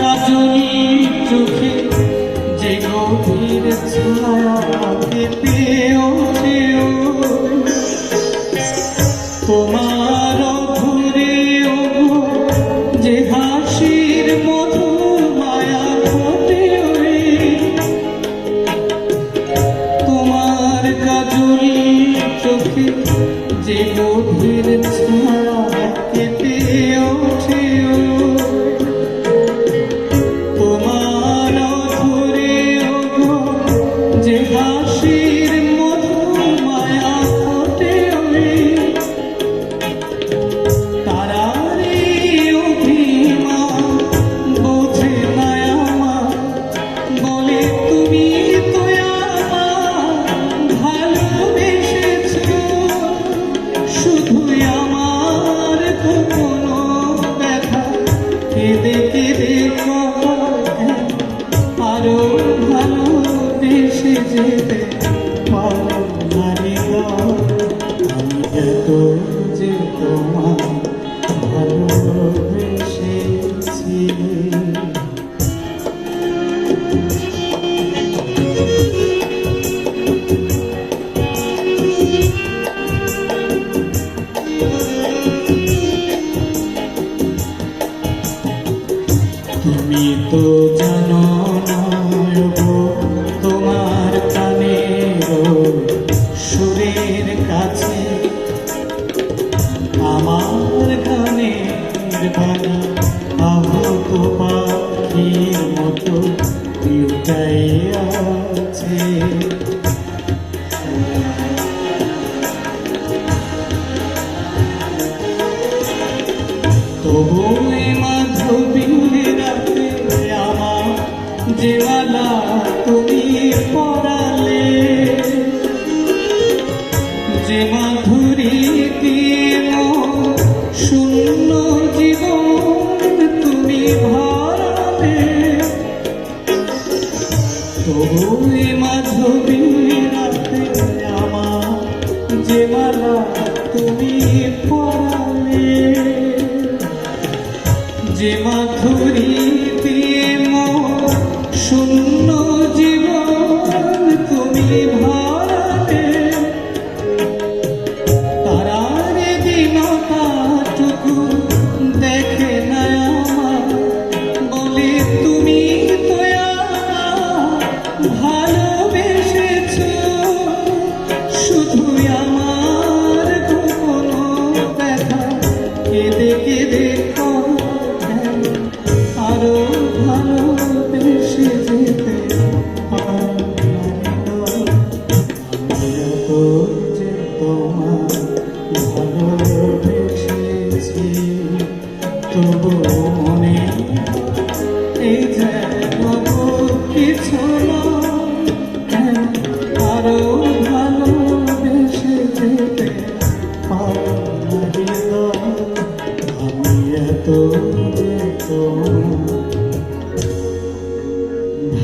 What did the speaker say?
কাজল চোখে যে গভীর ছায়া কেঁপে ওঠে ওই তোমার ঘুরে যে হাসির মধু মায়া ফোটে ওই তোমার কাজল চোখে যে গভীর ছায়া যেতে পারো নারী আমি এত যে তোমার ভালোবেসেছি। মতো আছে তবু এই মাধবীর রাতে আমার যে মালা তুমি পড়ালে যে মাধুরী দিয়ে তবু এই মাধবীর রাতে আমার যে মালা তুমি পড়ালে যে মাধুরী দিয়ে মোর Ele